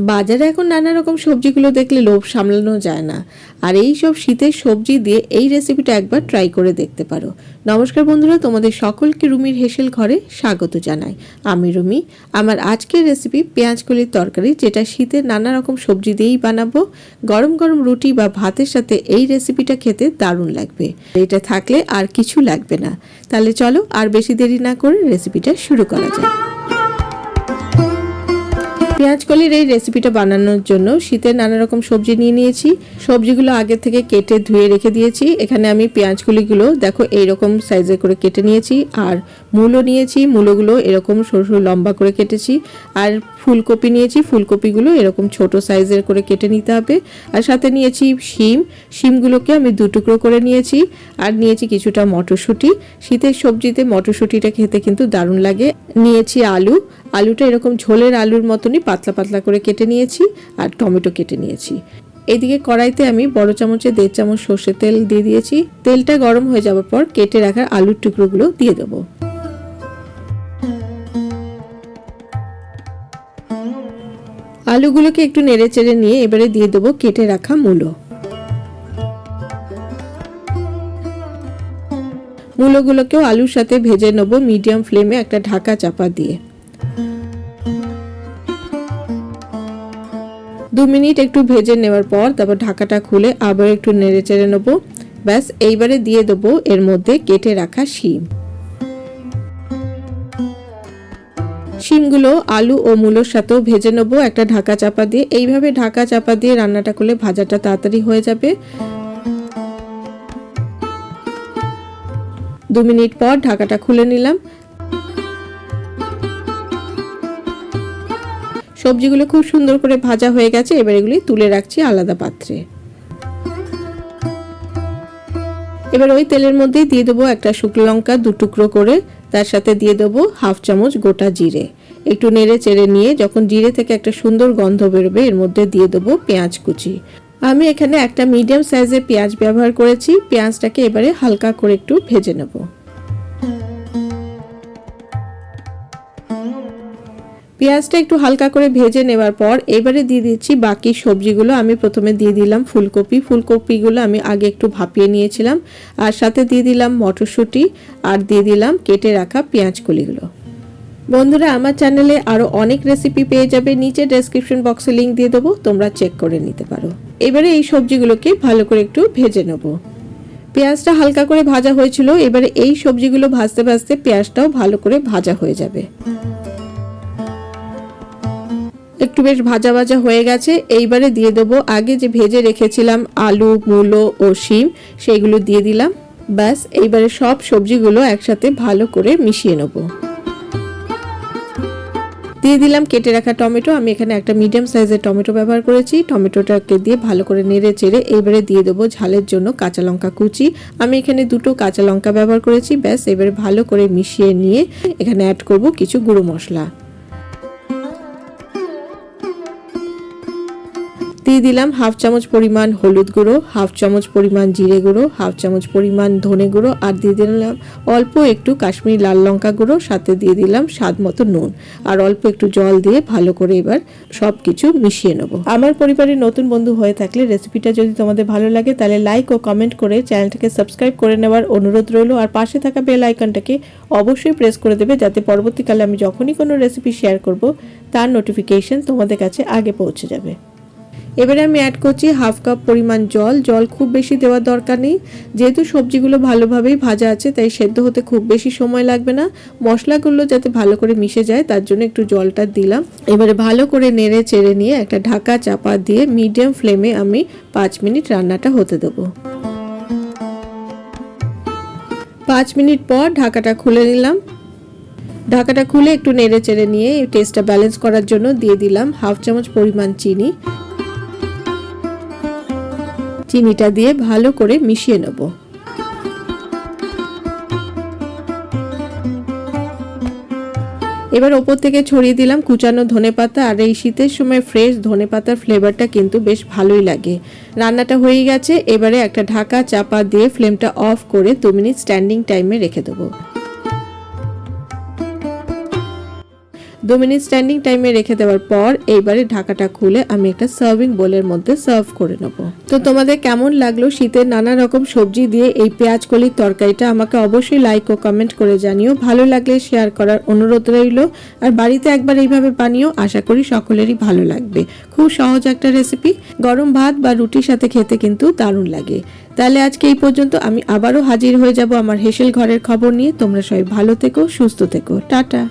বাজারে এখন নানা রকম সবজিগুলো দেখলে লোভ সামলানো যায় না। আর এই সব শীতের সবজি দিয়ে এই রেসিপিটা একবার ট্রাই করে দেখতে পারো। নমস্কার বন্ধুরা, তোমাদের সকলকে রুমির হেসেল ঘরে স্বাগত জানাই। আমি রুমি, আমার আজকের রেসিপি পেঁয়াজকলির তরকারি, যেটা শীতে নানা রকম সবজি দিয়েই বানাবো। গরম গরম রুটি বা ভাতের সাথে এই রেসিপিটা খেতে দারুণ লাগবে। এটা থাকলে আর কিছু লাগবে না। তাহলে চলো আর বেশি দেরি না করে রেসিপিটা শুরু করা যায় পেঁয়াজ কলির এই রেসিপিটা বানানোর জন্য শীতের নানা রকম সবজি নিয়ে নিয়েছি। সবজিগুলো আগে থেকে কেটে ধুয়ে রেখে দিয়েছি। এখানে আমি পেঁয়াজ কলিগুলো দেখো এইরকম সাইজে করে কেটে নিয়েছি আর মূলো নিয়েছি। মূলোগুলো এরকম সরু সরু লম্বা করে কেটেছি। আর ফুলকপি নিয়েছি। ফুলকপিগুলো এরকম ছোট সাইজের করে কেটে নিতে হবে। আর সাথে নিয়েছি শিম। শিমগুলোকে আমি দু টুকরো করে নিয়েছি। আর নিয়েছি কিছুটা মটরশুঁটি। শীতের সবজিতে মটরশুঁটিটা খেতে কিন্তু দারুণ লাগে। নিয়েছি আলু। আলুটা এরকম ঝোলের আলুর মতনই পাতলা পাতলা করে কেটে নিয়েছি আর টমেটো কেটে নিয়েছি। এদিকে কড়াইতে আমি বড় চামচে দেড় চামচ সর্ষের তেল দিয়ে দিয়েছি। তেলটা গরম হয়ে যাওয়ার পর কেটে রাখা আলুর টুকরোগুলো দিয়ে দেবো। আলুগুলোকে একটু নেড়ে চেড়ে নিয়ে এবারে দিয়ে দেবো কেটে রাখা মূলো। মূলোগুলোকেও আলুর সাথে ভেজে নেব মিডিয়াম ফ্লেমে একটা ঢাকা চাপা দিয়ে। দু মিনিট একটু ভেজে নেওয়ার পর তারপর ঢাকাটা খুলে আবার একটু নেড়ে চেড়ে নেব। ব্যাস, এইবারে দিয়ে দেবো এর মধ্যে কেটে রাখা শিম। শিমগুলো আলু ও মূলোর সাথেও ভেজে নেব, একটা ঢাকা চাপা দিয়ে। এইভাবে ঢাকা চাপা দিয়ে রান্নাটা করলে ভাজাটা তাড়াতাড়ি হয়ে যাবে। দু মিনিট পর ঢাকাটা খুলে নিলাম। সবজিগুলো খুব সুন্দর করে ভাজা হয়ে গেছে, এবার এগুলি তুলে রাখছি আলাদা পাত্রে। এবার ওই তেলের মধ্যেই দিয়ে দেবো একটা শুকনো লঙ্কা দু টুকরো করে, তার সাথে দিয়ে দেবো হাফ চামচ গোটা জিরে। একটু নেড়ে চেড়ে নিয়ে যখন জিরে থেকে একটা সুন্দর গন্ধ বেরোবে, এর মধ্যে দিয়ে দেবো পেঁয়াজ কুচি। আমি এখানে একটা মিডিয়াম সাইজের পেঁয়াজ ব্যবহার করেছি, পেঁয়াজটাকে এবারে হালকা করে একটু ভেজে নেব। পেঁয়াজটা একটু হালকা করে ভেজে নেওয়ার পর এবারে দিয়ে দিচ্ছি বাকি সবজিগুলো। আমি প্রথমে দিয়ে দিলাম ফুলকপি। ফুলকপিগুলো আমি আগে একটু ভাপিয়ে নিয়েছিলাম আর সাথে দিয়ে দিলাম মটরশুঁটি আর দিয়ে দিলাম কেটে রাখা পেঁয়াজ কলিগুলো। বন্ধুরা, আমার চ্যানেলে আরও অনেক রেসিপি পেয়ে যাবে। নিচে ডেসক্রিপশন বক্সে লিঙ্ক দিয়ে দেবো। তোমরা চেক করে নিতে পারো। এবারে এই সবজিগুলোকে ভালো করে একটু ভেজে নেব। পেঁয়াজটা হালকা করে ভাজা হয়েছিল। এবারে এই সবজিগুলো ভাজতে ভাজতে পেঁয়াজটাও ভালো করে ভাজা হয়ে যাবে। একটু বেশ ভাজা ভাজা হয়ে গেছে। এইবারে দিয়ে দেবো আগে যে ভেজে রেখেছিলাম আলু, মূলো ও শিম, সেইগুলো দিয়ে দিলাম। ব্যাস, এইবারে সব সবজিগুলো একসাথে ভালো করে মিশিয়ে নেব। দিয়ে দিলাম কেটে রাখা টমেটো। আমি এখানে একটা মিডিয়াম সাইজের টমেটো ব্যবহার করেছি। টমেটোটাকে দিয়ে ভালো করে নেড়ে চেড়ে এবারে দিয়ে দেবো ঝালের জন্য কাঁচা লঙ্কা কুচি। আমি এখানে দুটো কাঁচা লঙ্কা ব্যবহার করেছি। ব্যাস এবারে ভালো করে মিশিয়ে নিয়ে এখানে অ্যাড করব কিছু গুঁড়ো মশলা। দিয়ে দিলাম হাফ চামচ পরিমাণ হলুদ গুঁড়ো, হাফ চামচ পরিমাণ জিরে গুঁড়ো, হাফ চামচ পরিমাণ ধনে গুঁড়ো আর দিয়ে দিলাম অল্প একটু কাশ্মীরি লাল লঙ্কা গুঁড়ো, সাথে দিয়ে দিলাম স্বাদ মতো নুন। আর অল্প একটু জল দিয়ে ভালো করে এবার সব কিছু মিশিয়ে নেব। আমার পরিবারের নতুন বন্ধু হয়ে থাকলে রেসিপিটা যদি তোমাদের ভালো লাগে তাহলে লাইক ও কমেন্ট করে চ্যানেলটাকে সাবস্ক্রাইব করে নেওয়ার অনুরোধ রইল। আর পাশে থাকা বেল আইকনটাকে অবশ্যই প্রেস করে দেবে যাতে পরবর্তীকালে আমি যখনই কোনো রেসিপি শেয়ার করব, তার নোটিফিকেশন তোমাদের কাছে আগে পৌঁছে যাবে। এবারে আমি অ্যাড করছি হাফ কাপ পরিমাণ জল। জল খুব বেশি দেওয়ার দরকার নেই। যেহেতু সবজিগুলো ভালোভাবেই ভাজা আছে, তাই সেদ্ধ হতে খুব বেশি সময় লাগবে না। মশলাগুলো যাতে ভালো করে মিশে যায়, তার জন্য একটু জলটা দিলাম। এবারে ভালো করে নেড়ে চেড়ে নিয়ে একটা ঢাকা চাপা দিয়ে মিডিয়াম ফ্লেমে আমি পাঁচ মিনিট রান্নাটা হতে দেবো। পাঁচ মিনিট পর ঢাকাটা খুলে নিলাম। ঢাকাটা খুলে একটু নেড়ে চেড়ে নিয়ে টেস্টটা ব্যালেন্স করার জন্য দিয়ে দিলাম হাফ চামচ পরিমাণ চিনি। চিনিটা দিয়ে ভালো করে মিশিয়ে নেব। এবার ওপর থেকে ছড়িয়ে দিলাম কুচানো ধনে পাতা আর এই শীতের সময় ফ্রেশ ধনে পাতার ফ্লেভারটা কিন্তু বেশ ভালোই লাগে। রান্নাটা হয়ে গেছে, এবারে একটা ঢাকা চাপা দিয়ে ফ্লেমটা অফ করে দু মিনিট স্ট্যান্ডিং টাইমে রেখে দেবো। দু মিনিট স্ট্যান্ডিং টাইমে রেখে দেওয়ার পর এইবারে ঢাকাটা খুলে আমি একটা সার্ভিং বোলের মধ্যে সার্ভ করে নেব। তো তোমাদের কেমন লাগল শীতের নানা রকম সবজি দিয়ে এই পেঁয়াজ কলির তরকারিটা আমাকে অবশ্যই লাইক ও কমেন্ট করে জানিও। ভালো লাগলে শেয়ার করার অনুরোধ রইল। আর বাড়িতে একবার এইভাবে বানিও, আশা করি সকলেরই ভালো লাগবে। খুব সহজ একটা রেসিপি গরম ভাত বা রুটির সাথে খেতে কিন্তু দারুণ লাগে। তাহলে আজকে এই পর্যন্ত আমি আবারও হাজির হয়ে যাব আমার হেসেল ঘরের খবর নিয়ে। তোমরা সবাই ভালো থেকো, সুস্থ থেকো। টাটা।